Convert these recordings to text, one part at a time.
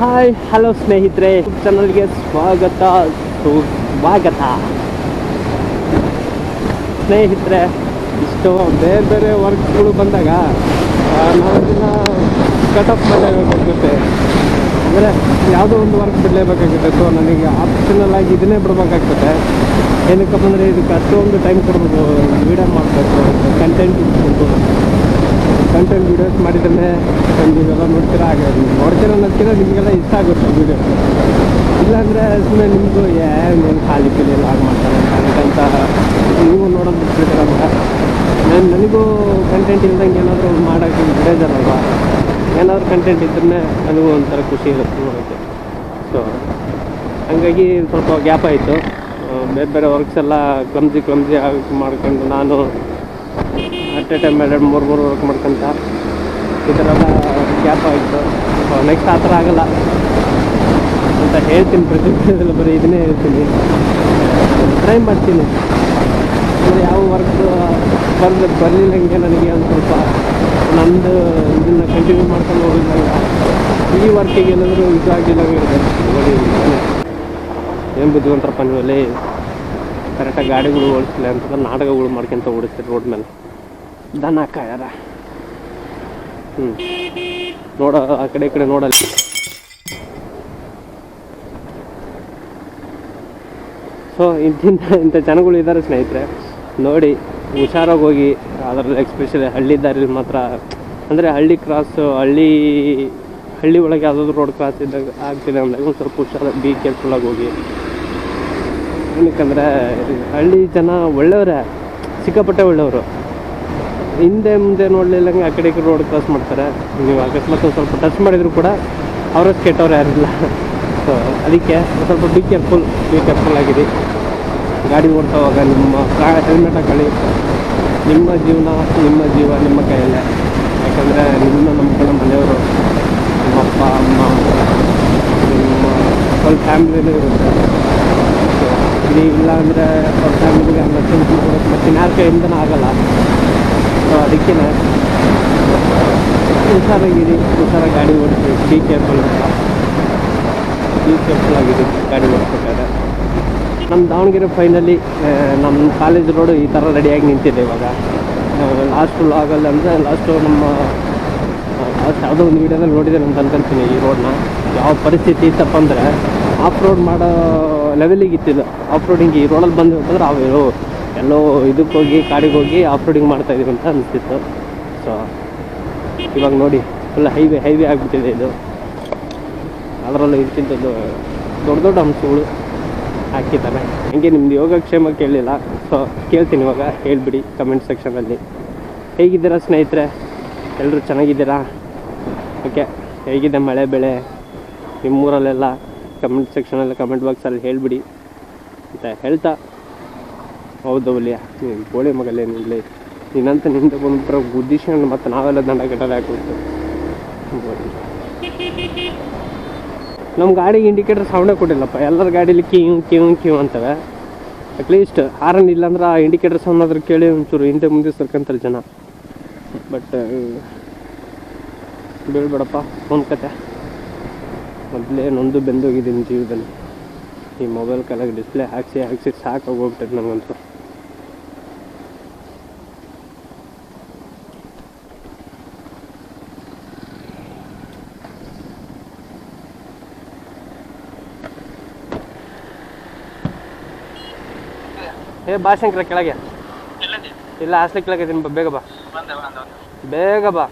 Hi hello ಸ್ನೇಹಿತರೆ. ಚಾನಲ್ಗೆ ಸ್ವಾಗತ, ಸುಸ್ವಾಗತ. ಸ್ನೇಹಿತರೆ, ಇಷ್ಟು ಬೇರೆ ಬೇರೆ ವರ್ಕ್ಗಳು ಬಂದಾಗ ನಾವೆಲ್ಲ ನಾವು ಮಾಡಬೇಕಾಗುತ್ತೆ ಅಂದರೆ ಯಾವುದೋ ಒಂದು ವರ್ಕ್ ಬಿಡಲೇಬೇಕಾಗುತ್ತೆ. ಸೊ ನನಗೆ ಆಪ್ಷನಲ್ ಆಗಿ ಇದನ್ನೇ ಬಿಡಬೇಕಾಗ್ತದೆ. ಏನಕ್ಕಪ್ಪ ಅಂದರೆ ಇದಕ್ಕೆ ಅಷ್ಟೊಂದು ಟೈಮ್ ಕೊಡ್ಬೋದು. ವೀಡಿಯೋ ಮಾಡಬೇಕು ಕಂಟೆಂಟ್ ಇಟ್ಕೊಂಡು. ಕಂಟೆಂಟ್ ವೀಡಿಯೋಸ್ ಮಾಡಿದ್ರೆ ನೀವೆಲ್ಲ ನೋಡ್ತೀರ ಹಾಗೆ ನೋಡ್ತೀರ ಅನ್ನೋದಕ್ಕಿಂತ ನಿಮಗೆಲ್ಲ ಇಷ್ಟ ಆಗುತ್ತೆ ವೀಡಿಯೋ ಇಲ್ಲಾಂದರೆ ಸುಮ್ಮನೆ ನಿಮಗೂ ಏನು ಖಾಲಿ ಪೀಲಿ ಎಲ್ಲ ಆಗಿ ಮಾಡ್ತಾರೆ ಅಂತ ನೀವು ನೋಡೋದು ಬಿಟ್ಬಿಡ್ತೀರಲ್ವ ನಾನು ನನಗೂ ಕಂಟೆಂಟ್ ಇಲ್ದಂಗೆ ಏನಾದರೂ ಮಾಡೋಕ್ಕೆ ಬೇಜಾರಲ್ವ? ಏನಾದರೂ ಕಂಟೆಂಟ್ ಇದ್ದರೆ ನನಗೂ ಒಂಥರ ಖುಷಿ ಇರುತ್ತೆ ನೋಡೋಕ್ಕೆ ಸೊ ಹಾಗಾಗಿ ಸ್ವಲ್ಪ ಗ್ಯಾಪ್ ಆಯಿತು. ಬೇರೆ ಬೇರೆ ವರ್ಕ್ಸ್ ಎಲ್ಲ ಕ್ಲಮ್ಜಿ ಕ್ಲಮ್ಜಿ ಆಗಿ ಮಾಡ್ಕೊಂಡು ನಾನು ಅಟ್ ಎ ಟೈಮ್ ಎರಡು ಮೂರು ಮೂರು ವರ್ಕ್ ಮಾಡ್ಕೊಂತ. ಈ ಥರ ಎಲ್ಲ ಗ್ಯಾಪ್ ಆಯಿತು. ನೆಕ್ಸ್ಟ್ ಆ ಥರ ಆಗಲ್ಲ. ಅಂತ ಹೇಳ್ತೀನಿ ಪ್ರತಿದಿನ ಬರೀ ಇದನ್ನೇ ಹೇಳ್ತೀನಿ. ಟ್ರೈ ಮಾಡ್ತೀನಿ. ಅಂದರೆ ಯಾವ ವರ್ಕ್ ಬರ್ದು ಬರಲಿಲ್ಲಂಗೆ ನನಗೆ ಒಂದು ಸ್ವಲ್ಪ ನಂದು ಇದನ್ನು ಕಂಟಿನ್ಯೂ ಮಾಡ್ಕೊಂಡು ಹೋಗಿದ್ದಾಗ ಈ ವರ್ಕಿಗೆ ಏನಾದರೂ ಇದು ಆಗಿಲ್ಲ ನೋಡಿ ಏನು ಬುದ್ಧಿವಂತರಪ್ಪ ನೀವಲ್ಲಿ ಕರೆಕ್ಟಾಗಿ ಗಾಡಿಗಳು ಓಡಿಸ್ಲಿ ಅಂತ ನಾಟಕಗಳು ಮಾಡ್ಕೊಂತ ಓಡಿಸ್ತಾರೆ ರೋಡ್ ಮೇಲೆ. ದನ ಕಾಯಾರ ಹ್ಞೂ ನೋಡ, ಆ ಕಡೆ ಈ ಕಡೆ ನೋಡಲ್ಲ. ಸೊ ಇಂತಿಂಥ ಇಂಥ ಜನಗಳು ಇದ್ದಾರೆ ಸ್ನೇಹಿತರೆ. ನೋಡಿ, ಹುಷಾರಾಗಿ ಹೋಗಿ ಅದರಲ್ಲಿ ಎಕ್ಸ್ಪೆಷಲಿ ಹಳ್ಳಿ ದಾರಿಲಿ ಮಾತ್ರ. ಅಂದರೆ ಹಳ್ಳಿ ಕ್ರಾಸು ಹಳ್ಳಿ ಹಳ್ಳಿ ಒಳಗೆ ಯಾವುದಾದ್ರು ರೋಡ್ ಕ್ರಾಸ್ ಇದ್ದಾಗ ಆಗ್ತಿದೆ ಅಂದಾಗ ಒಂದು ಸ್ವಲ್ಪ ಹುಷಾರಾಗಿ ಬಿ ಕೇರ್ಫುಲ್ಲಾಗಿ ಹೋಗಿ. ಏನಕ್ಕಂದರೆ, ಹಳ್ಳಿ ಜನ ಒಳ್ಳೆಯವರೇ, ಸಿಕ್ಕಾಪಟ್ಟೆ ಒಳ್ಳೆಯವರು. ಹಿಂದೆ ಮುಂದೆ ನೋಡಲಿಲ್ಲಂಗೆ ಆ ಕಡೆ ರೋಡ್ ಕ್ರಾಸ್ ಮಾಡ್ತಾರೆ. ನೀವು ಅಕಸ್ಮಾತ್ ಸ್ವಲ್ಪ ಟಚ್ ಮಾಡಿದ್ರು ಕೂಡ ಅವರಷ್ಟು ಕೆಟ್ಟವ್ರು ಯಾರಿಲ್ಲ. ಸೊ ಅದಕ್ಕೆ ಸ್ವಲ್ಪ ಬಿ ಕೇರ್ಫುಲ್ ಬಿ ಕೇರ್ಫುಲ್ ಆಗಿರಿ. ಗಾಡಿ ಓಡ್ತಾವಾಗ ನಿಮ್ಮ ಹೆಲ್ಮೆಟ್ ಹಾಕೊಳ್ಳಿ. ನಿಮ್ಮ ಜೀವನ, ನಿಮ್ಮ ಜೀವ, ನಿಮ್ಮ ಕೈಯಲ್ಲೇ. ಯಾಕಂದರೆ ನಿಮ್ಮ ನಮ್ಮ ಮನೆಯವರು, ನಿಮ್ಮ ಅಪ್ಪ, ಅಮ್ಮ, ನಿಮ್ಮ ಸ್ವಲ್ಪ ಫ್ಯಾಮಿಲಿನೂ ಇರುತ್ತೆ. ಸೊ ಇಲ್ಲಿ ಇಲ್ಲ ಅಂದರೆ ಅವ್ರ ಫ್ಯಾಮಿಲಿಗೆ ಕೊಡೋದು ಮತ್ತು ಇನ್ಯಾರ ಕೈಯಿಂದನೂ ಆಗಲ್ಲ. ಸೊ ಅದಕ್ಕೆ ಹುಷಾರಾಗಿರಿ ಹುಷಾರ ಗಾಡಿ ಓಡಿಸಿ ಬಿ ಕೇರ್ಫುಲ್ ಬಿ ಕೇರ್ಫುಲ್ ಆಗಿದೆ ಗಾಡಿ ಓಡಿಸ್ಬೇಕಾದ್ರೆ. ನಮ್ಮ ದಾವಣಗೆರೆ ಫೈನಲಿ ನಮ್ಮ ಕಾಲೇಜ್ ರೋಡು ಈ ಥರ ರೆಡಿಯಾಗಿ ನಿಂತಿದೆ ಇವಾಗ. ಲಾಸ್ಟು ಲಾಗಲ್ಲಿ ಅಂದರೆ ಲಾಸ್ಟು ನಮ್ಮ ಲಾಸ್ಟ್ ಯಾವುದೋ ಒಂದು ವೀಡಿಯೋದಲ್ಲಿ ನೋಡಿದ್ದೇನೆ ಅಂತ ಅನ್ಕೊಂತೀನಿ ಈ ರೋಡ್ನ ಯಾವ ಪರಿಸ್ಥಿತಿ ಇತ್ತಪ್ಪ ಅಂದರೆ ಆಫ್ ರೋಡ್ ಮಾಡೋ ಲೆವೆಲಿಗೆ ಇತ್ತಿಲ್ಲ ಆಫ್ ರೋಡಿಂಗ್ ಈ ರೋಡಲ್ಲಿ ಬಂದು ಅಂತಂದ್ರೆ ಅವು ಎಲ್ಲೋ ಇದಕ್ಕೆ ಹೋಗಿ, ಕಾಡಿಗೆ ಹೋಗಿ ಆಫ್ ರೋಡಿಂಗ್ ಮಾಡ್ತಾ ಇದೀವಿ ಅಂತ ಅನಿಸ್ತಿತ್ತು. ಸೊ ಇವಾಗ ನೋಡಿ ಫುಲ್ ಹೈವೇ ಹೈವೇ ಆಗಿಬಿಟ್ಟಿದೆ ಇದು. ಅದರಲ್ಲೂ ಇದಕ್ಕಿಂತ ದೊಡ್ಡ ದೊಡ್ಡ ಅಂಶಗಳು ಹಾಕಿದ್ದಾನೆ ಹಂಗೆ ನಿಮ್ದು ಯೋಗಕ್ಷೇಮ ಕೇಳಲಿಲ್ಲ ಸೊ ಕೇಳ್ತೀನಿ ಇವಾಗ, ಹೇಳಿಬಿಡಿ ಕಮೆಂಟ್ ಸೆಕ್ಷನಲ್ಲಿ ಹೇಗಿದ್ದೀರಾ ಸ್ನೇಹಿತರೆ? ಎಲ್ಲರೂ ಚೆನ್ನಾಗಿದ್ದೀರಾ? ಓಕೆ ಹೇಗಿದೆ ಮಳೆ, ಬೆಳೆ? ನಿಮ್ಮೂರಲ್ಲೆಲ್ಲ ಕಮೆಂಟ್ ಸೆಕ್ಷನಲ್ಲಿ ಕಮೆಂಟ್ ಬಾಕ್ಸಲ್ಲಿ ಹೇಳಿಬಿಡಿ ಅಂತ ಹೇಳ್ತಾ ಹೌದು ಒಲಿಯ ನೀನು ಕೋಳಿ ಮಗಲೇ ನಿಲ್ಲಿ ನೀನಂತ ನಿಂದ ಬಂದ್ಬಿಟ್ರೆ ಗುದ್ದಿಸ್ಕೊಂಡು ಮತ್ತೆ ನಾವೆಲ್ಲ ದಂಡ ಕಟ್ಟಲೆ ಹಾಕ್ಬಿಡ್ತು ನಮ್ಮ ಗಾಡಿಗೆ ಇಂಡಿಕೇಟರ್ ಸೌಂಡೇ ಕೊಟ್ಟಿಲ್ಲಪ್ಪ. ಎಲ್ಲರ ಗಾಡೀಲಿ ಕಿವ್ ಕಿವ್ ಕಿವ್ ಅಂತವೆ. ಅಟ್ಲೀಸ್ಟ್ ಹಾರನ್ ಇಲ್ಲಾಂದ್ರೆ ಆ ಇಂಡಿಕೇಟರ್ ಸೌಂಡ್ ಆದ್ರೆ ಕೇಳಿ ಒಂಚೂರು ಹಿಂದೆ ಮುಂದೆ ಸರ್ಕಂತಾರೆ ಜನ. ಬಟ್ ಬೀಳ್ಬೇಡಪ್ಪ ಫೋನ್ ಕತೆ. ಮೊದಲೇ ನೊಂದು ಬೆಂದೋಗಿದ್ದೀನಿ ಜೀವದಲ್ಲಿ ಈ ಮೊಬೈಲ್ ಕೆಳಗೆ ಡಿಸ್ಪ್ಲೇ ಹಾಕ್ಸಿ ಹಾಕ್ಸಿ ಸಾಕಾಗೋಗ್ಬಿಟ್ಟೈತೆ ನನಗಂತೂ ಏ ಬಾ ಶಂಕರ ಕೆಳಗೆ. ಇಲ್ಲ ಹಾಸ್ಲಿ ಕೆಳಗೆ ಇದೀನಿ ಬಾ ಬೇಗ ಬಾ. ಬೇಗ ಬಾ.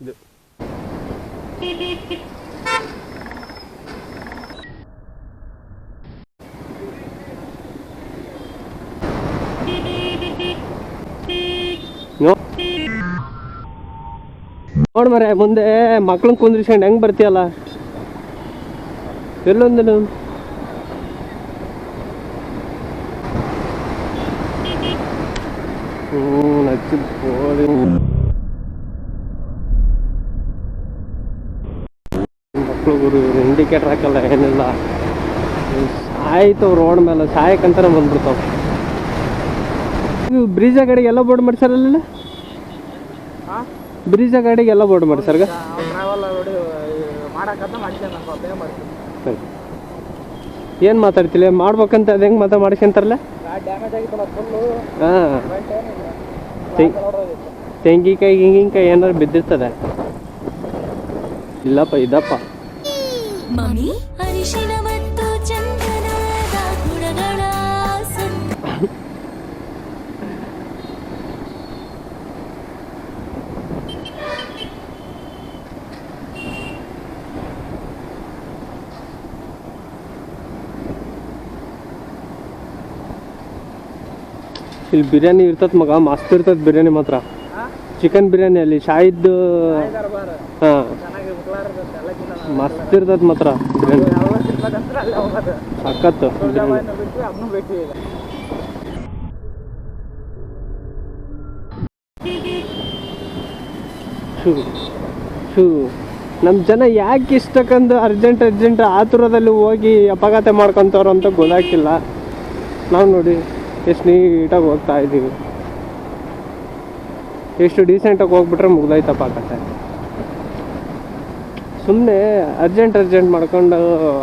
ಇದು ನೋಡ್ ಮರೆ ಮುಂದೆ ಮಕ್ಳನ್ನ ಕುಂದ್ರಿಸ್ಕೊಂಡು ಹೆಂಗ್ ಬರ್ತೀಯಲ್ಲ? ಎಲ್ಲೊಂದು ಹ್ಞೂ ನಚ್ಚಿದ ಕೋಳಿ ಮಕ್ಕಳು ಇಂಡಿಕೇಟರ್ ಹಾಕಲ್ಲ ಏನಿಲ್ಲ. ಸಾಯ್ತವ್ ರೋಡ್ ಮೇಲೆ ಸಾಯಕ್ಕಂತಾನೆ ಬಂದ್ಬಿಡ್ತಾವ. ಇದು ಬ್ರಿಡ್ಜ್ ಗಾಡಿಗೆ ಎಲ್ಲ ಬೋರ್ಡ್ ಮಾಡ್ಸಾರಲ್ಲ ಬ್ರಿಡ್ಜ ಗಾಡಿಗೆ ಎಲ್ಲ ಬೋರ್ಡ್ ಮಾಡಿ ಸರ್ಗ ಇದ್ವಿ ಏನು ಮಾತಾಡ್ತಿಲ್ಲ? ಮಾಡ್ಬೇಕಂತ ಅದು ಹೆಂಗೆ ಮಾತಾ ಮಾಡ್ಕೊಂತಾರಲ್ಲ ಹಾಂ. ತೆಂಗಿನಕಾಯಿ ಗಿಂಗಿನಕಾಯಿ ಏನಾರು ಬಿದ್ದಿರ್ತದೆ? ಇಲ್ಲಪ್ಪ ಇದಪ್ಪ. ಇಲ್ಲಿ ಬಿರಿಯಾನಿ ಇರ್ತದ ಮಗ ಮಸ್ತ್ ಇರ್ತದ ಬಿರಿಯಾನಿ ಮಾತ್ರ. ಚಿಕನ್ ಬಿರಿಯಾನಿ ಅಲ್ಲಿ ಶಾಹಿದ್ ಹಾಂ. ಮಸ್ತ್ ಇರ್ತದ ಮಾತ್ರ ಬಿರಿಯಾನಿ. ಸಖತ್ತು ಶೂ ಶೂ ನಮ್ಮ ಜನ ಯಾಕೆ ಇಷ್ಟಕ್ಕಂದು ಅರ್ಜೆಂಟ್ ಅರ್ಜೆಂಟ್ ಆತುರದಲ್ಲಿ ಹೋಗಿ ಅಪಘಾತ ಮಾಡ್ಕೊತವ್ರು ಅಂತ ಗೊತ್ತಾಗ್ತಿಲ್ಲ. ನಾವು ನೋಡಿ. ಎಷ್ಟು ನೀಟಾಗಿ ಹೋಗ್ತಾ ಇದ್ದೀವಿ. ಎಷ್ಟು ಡೀಸೆಂಟಾಗಿ ಹೋಗ್ಬಿಟ್ರೆ ಮುಗ್ದೋಯ್ತಪ್ಪ ಕತೆ ಸುಮ್ಮನೆ ಅರ್ಜೆಂಟ್ ಅರ್ಜೆಂಟ್ ಮಾಡ್ಕೊಂಡು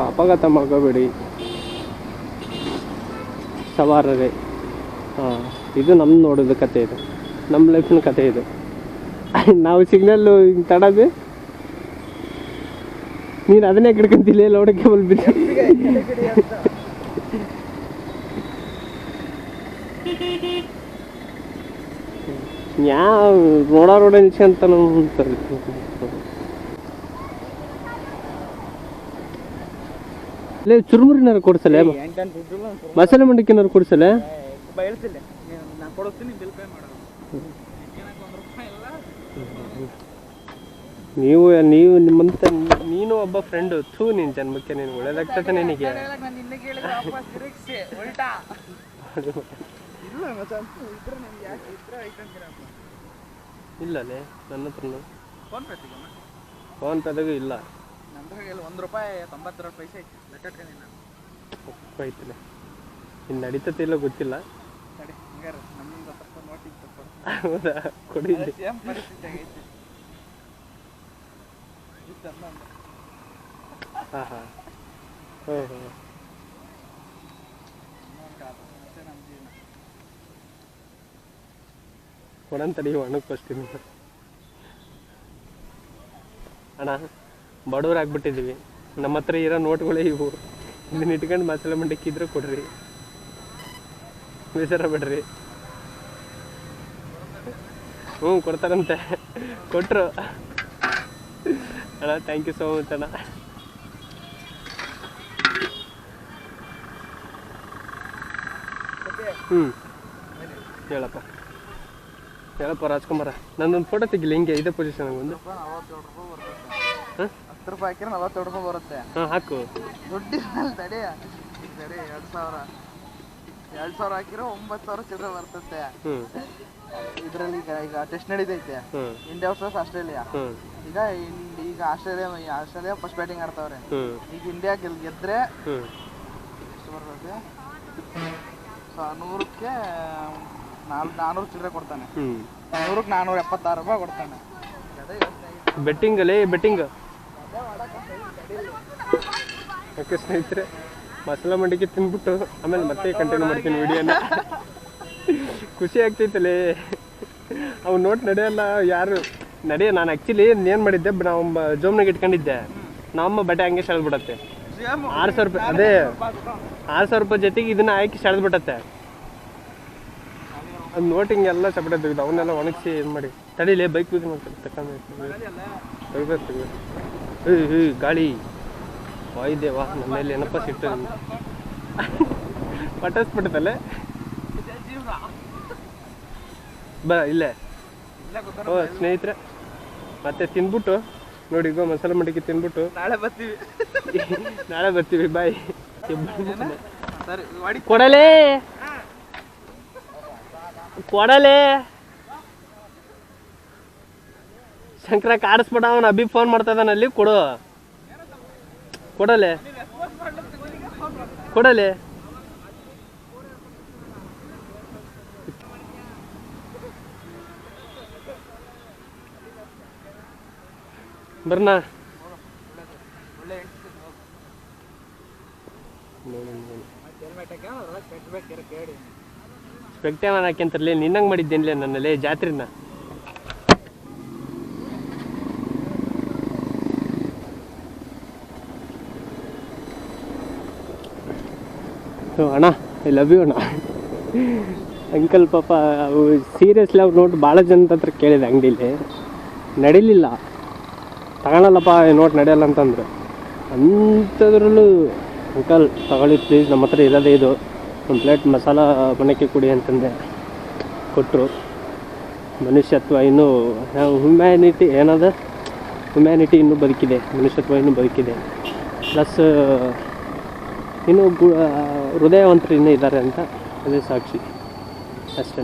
ಅಪಘಾತ ಮಾಡ್ಕೋಬೇಡಿ. ಸವಾರರೇ. ಹಾಂ, ಇದು ನಮ್ಮ ನೋಡೋದು ಕತೆ ಇದು. ನಮ್ಮ ಲೈಫಿನ ಕತೆ ಇದು. ನಾವು ಸಿಗ್ನಲ್ಲು ಹಿಂಗೆ ತಡೋದು ನೀನು ಅದನ್ನೇ ಕಿಡ್ಕೊಂತಿಲ್ಲ ಲೋಡಕ್ಕೆ ಕೇಬಲ್ ಯಾವ ರೋಡ ರೋಡ ನಿಲ್ಸ್ಕೊಂತ ಲೇ ಚುರುಮುರಿನಾರು ಕೊಡ್ಸಲೆ? ಎಂಟೆಂಟು ದುಡ್ಡು ಮಸಾಲೆ ಮಂಡಕ್ಕಿನಾರು ಕೊಡ್ಸಲ್ಲ ನೀವು ನೀವು ನಿಮ್ಮಂತ ನೀನು ಒಬ್ಬ ಫ್ರೆಂಡ್ ಥೂ ನಿನ್ ಜನ್ಮಕ್ಕೆ ನೀನು ಒಳ್ಳೇದಾಗ್ತದೆ ನಿನಗೆ. ಇಲ್ಲ ಮತ್ತೆ ಇದ್ರೆ ನಮ್ಗೆ ಯಾಕೆ? ಇದ್ರೆ ಐತಂತೀರಪ್ಪ ಇಲ್ಲಲೇ ನನ್ನ ಹತ್ರನು ಫೋನ್ ಪೇ ಫೋನ್ ಪೇದಾಗ ಇಲ್ಲ. ನಂದ್ರಾಗ ಇಲ್ಲಿ ಒಂದು ರೂಪಾಯಿ ತೊಂಬತ್ತೆರಡು ಪೈಸೆ ಐತಿ. ಲೆಕ್ಕ ಇಟ್ಕೊಂಡಿನಿ ನಾನು ಹೋಯ್ತಲೆ ಇನ್ನು ನಡೀತತಿಲ್ಲ ಗೊತ್ತಿಲ್ಲ. ಸರಿ ಹಿಂಗಾರ ನಮ್ಮಿಂದ ತಪ್ಪ ಹೌದಾ? ಕೊಡಿ. ಸೇಮ್ ಪರಿಸ್ಥಿತಿ ಆಗೈತಿ. ಹಾ ಹಾ. ಹ್ಞೂ ಹ್ಞೂ ಇನ್ನೊಂದ್ ಕಾಲ. ಮತ್ತೆ ನಮ್ಮ ಜೀವನ ಕೊಡಂತಡಿ ತಡಿ ಒಣಕ್ಕೋಸ್ತೀನಿ ಅಣ್ಣ, ಬಡವ್ರು ಆಗ್ಬಿಟ್ಟಿದ್ದೀವಿ. ನಮ್ಮ ಹತ್ರ ಇರೋ ನೋಟ್ಗಳೇ ಇವು. ಇದನ್ನ ಇಟ್ಕೊಂಡು ಮಸಾಲೆ ಮಂಡಕ್ಕಿದ್ರೆ ಕೊಡ್ರಿ. ಬೇಸರ ಬಿಡ್ರಿ ಹ್ಞೂ, ಕೊಡ್ತಾರಂತೆ. ಕೊಟ್ಟರು ಅಣ್ಣ ಥ್ಯಾಂಕ್ ಯು ಸೋ ಮಚ್ ಅಣ್ಣ. ಹ್ಞೂ. ಹೇಳಪ್ಪ. ಹೇಳಪ್ಪ ರಾಜ್ಕುಮಾರ? ನಂದೊಂದು ಫೋಟೋ ತೆಗಿಲಿ ಹಿಂಗೆ ಇದೇ ಪೊಸಿಷನ್ ಒಂದು. ಹಾಂ? ಹತ್ತು ರೂಪಾಯಿ ಹಾಕಿದ್ರೆ ನಲವತ್ತೇಳು ರೂಪಾಯಿ ಬರುತ್ತೆ ಹಾಂ ಹಾಕು. ದುಡ್ಡಿಲ್ಲ ತಡಿ ತಡಿ ಎರಡು ಸಾವಿರ ಎರಡು ಸಾವಿರ ಹಾಕಿರೋ ಒಂಬತ್ತು ಸಾವಿರ ಚಿಲ್ಲರೆ ಬರ್ತೈತೆ ಹ್ಞೂ ಇದರಲ್ಲಿ ಈಗ ಈಗ ಟೆಸ್ಟ್ ನಡೀತೈತೆ ಇಂಡಿಯಾ ವರ್ಸಸ್ ಆಸ್ಟ್ರೇಲಿಯಾ ಈಗ ಈಗ ಆಸ್ಟ್ರೇಲಿಯಾ ಆಸ್ಟ್ರೇಲಿಯಾ ಫಸ್ಟ್ ಬ್ಯಾಟಿಂಗ್ ಆಡ್ತಾವ್ರೆ. ಈಗ ಇಂಡಿಯಾ ಗೆಲ್ ಗೆದ್ರೆ ಎಷ್ಟು ಬರ್ತೈತೆ ಸೊ ನೂರಕ್ಕೆ ನಾಲ್ ನಾನ್ನೂರು ಚಿಲ್ಲರೆ ಕೊಡ್ತಾನೆ. ನೂರಕ್ಕೆ ನಾನ್ನೂರ ಎಪ್ಪತ್ತಾರು ರೂಪಾಯಿ ಕೊಡ್ತಾನೆ. ಬೆಟ್ಟಿಂಗ್ ಅಲ್ಲಿ ಬೆಟ್ಟಿಂಗ್. ಓಕೆ ಸ್ನೇಹಿತರೆ ಮಸಾಲ ಮಂಡಿಗೆ ತಿಂದ್ಬಿಟ್ಟು ಆಮೇಲೆ ಮತ್ತೆ ಕಂಟಿನ್ಯೂ ಮಾಡ್ತೀನಿ ವಿಡಿಯೋನ. ಖುಷಿ ಆಗ್ತೈತಲೇ. ಅವ್ನು ನೋಟ್ ನಡೆಯಲ್ಲ ಯಾರು ನಡೆಯ ನಾನು ಆ್ಯಕ್ಚುಲಿ ಏನು ಮಾಡಿದ್ದೆ ನಾವು ಜೋಮ್ನಾಗ ಇಟ್ಕೊಂಡಿದ್ದೆ. ನಮ್ಮ ಬಟ್ಟೆ ಹಂಗೆ ಸೆಳೆದ್ಬಿಡತ್ತೆ. ಆರು ಸಾವಿರ ರೂಪಾಯಿ ಅದೇ. ಆರು ಸಾವಿರ ರೂಪಾಯಿ ಜೊತೆಗೆ ಇದನ್ನ ಹಾಕಿ ಸೆಳೆದ್ಬಿಟ್ಟತ್ತೆ ಅದು ನೋಟಿಂಗ್ ಎಲ್ಲ ಸಪರೇಟ್ ತೆಗೆದು ಅವನ್ನೆಲ್ಲ ಒಣಗಿಸಿ ಏನು ಮಾಡಿ. ತಡೀಲಿ ಬೈಕ್ ಯೂಸ್ ಮಾಡ್ತಾರೆ ತಗೊಂಡು ತೆಗ್ಬೇಕು ಹೇ ಗಾಳಿ. ವಾಯುದೇವ ನಮ್ಮ ಮೇಲೆ ಏನಪ್ಪ ಸಿಟ್ಟು ಪಟಸ್ ಪಟಾಸ್ಬಿಟ್ಟದಲ್ಲೇ ಬ ಇಲ್ಲೇ. ಓ ಸ್ನೇಹಿತರೆ ಮತ್ತೆ ತಿನ್ಬಿಟ್ಟು ನೋಡಿ ಗೋ ಮಸಾಲೆ ಮಡಿಕೆ ತಿನ್ಬಿಟ್ಟು. ನಾಳೆ ಬರ್ತೀವಿ. ನಾಳೆ ಬರ್ತೀವಿ ಬಾಯ್. ಕೊಡಲೇ. ಕೊಡಲೇ ಶಂಕರ ಕಾಡಿಸ್ಬೇಡ ಅವನು ಅಭಿ ಫೋನ್ ಮಾಡ್ತಾ ಇದ್ದಾನಲ್ಲಿ ಕೊಡು ಕೊಡಲೆ ಕೊಡಲೆ ಬರ್ನ ಸ್ಪೆಕ್ಟೇವನ್ ಹಾಕ್ಯಂತರ್ಲಿ ನಿನ್ನಂಗೆ ಮಾಡಿದ್ದೇನಿಲ್ಲ ನನ್ನಲ್ಲಿ ಜಾತ್ರೆನ? ಅಣ್ಣ ಐ ಲವ್ ಯು ಅಣ್ಣ. ಅಂಕಲ್ ಪಾಪ, ಅವು ಸೀರಿಯಸ್ಲಿ ಅವ್ರು ನೋಟ್ ಭಾಳ ಜನದ ಹತ್ರ ಕೇಳಿದೆ ಅಂಗಡೀಲಿ. ನಡೀಲಿಲ್ಲ. ತಗೊಳಲ್ಲಪ್ಪ ನೋಟ್ ನಡೆಯಲ್ಲ ಅಂತಂದ್ರೆ. ಅಂಥದ್ರಲ್ಲೂ, ಅಂಕಲ್ ತಗೊಳ್ಳಿ ಪ್ಲೀಸ್ ನಮ್ಮ ಹತ್ರ ಇರೋದೇ ಇದು. ಒಂದು ಪ್ಲೇಟ್ ಮಸಾಲ ಮಣಕ್ಕೆ ಕುಡಿ ಅಂತಂದೆ. ಕೊಟ್ಟರು ಮನುಷ್ಯತ್ವ ಇನ್ನೂ ಹ್ಯುಮ್ಯಾನಿಟಿ ಏನದ? ಹ್ಯುಮ್ಯಾನಿಟಿ ಇನ್ನೂ ಬದುಕಿದೆ. ಮನುಷ್ಯತ್ವ ಇನ್ನೂ ಬದುಕಿದೆ. ಪ್ಲಸ್ ಇನ್ನೂ ಗು ಹೃದಯವಂತರು ಇನ್ನೂ ಇದ್ದಾರೆ ಅಂತ ಅದೇ ಸಾಕ್ಷಿ. ಅಷ್ಟೇ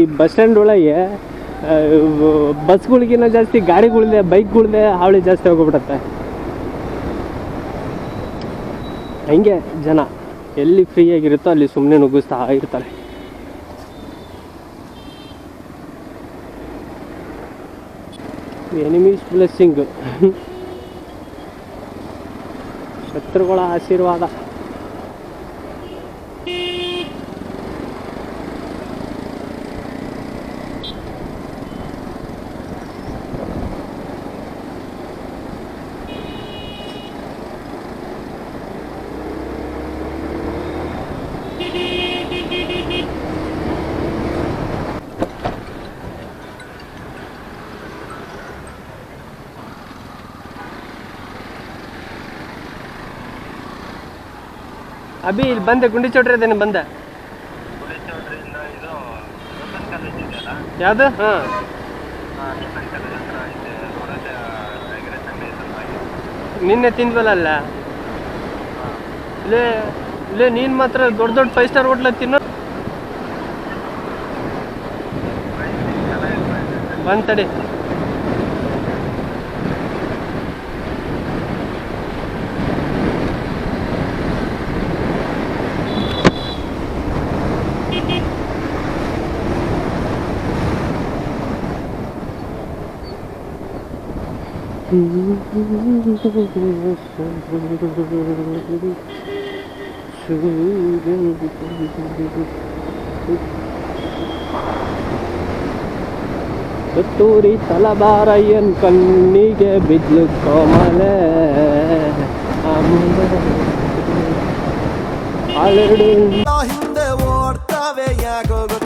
ಈ ಬಸ್ ಸ್ಟ್ಯಾಂಡ್ ಒಳಗೆ ಬಸ್ಗಳಿಗಿನ್ನ ಜಾಸ್ತಿ ಗಾಡಿಗಳಿದೆ ಬೈಕ್ಗಳಿದೆ ಹಾವಳಿ ಜಾಸ್ತಿ ಹೋಗ್ಬಿಡತ್ತೆ. ಹಂಗೆ ಜನ ಎಲ್ಲಿ ಫ್ರೀ ಆಗಿರುತ್ತೋ ಅಲ್ಲಿ ಸುಮ್ಮನೆ ನುಗ್ಗಿಸ್ತಾ ಇರ್ತಾರೆ. ಎನಿಮೀಸ್ ಬ್ಲೆಸ್ಸಿಂಗ್ ಶತ್ರುಗಳ ಆಶೀರ್ವಾದ ಅಭಿ ಇಲ್ಲಿ ಬಂದೆ ಗುಂಡಿ ಚೌಟ್ರಿ ಬಂದೆ. ಯಾವುದು? ಹಾಂ. ನಿನ್ನೆ ತಿಂದ್ವಲ್ಲ ಅಲ್ಲ? ಇಲ್ಲೇ ಇಲ್ಲೇ ನೀನ್ ಮಾತ್ರ ದೊಡ್ಡ ದೊಡ್ಡ ಫೈವ್ ಸ್ಟಾರ್ ಹೋಟ್ಲ ತಿನ್ನೋ ಬಂದ್ ತಡಿ ತುತ್ತೂರಿ ತಲಬಾರಯ್ಯನ್ ಕಣ್ಣಿಗೆ ಬಿದ್ಲು ಕೋಮಲೆ ಆಮೇಲೆ ಅಲೆಡು ಹಿಂದೆ ಓಡ್ತಾವೆ ಯಾಕೋ ಗೊತ್ತಿಲ್ಲ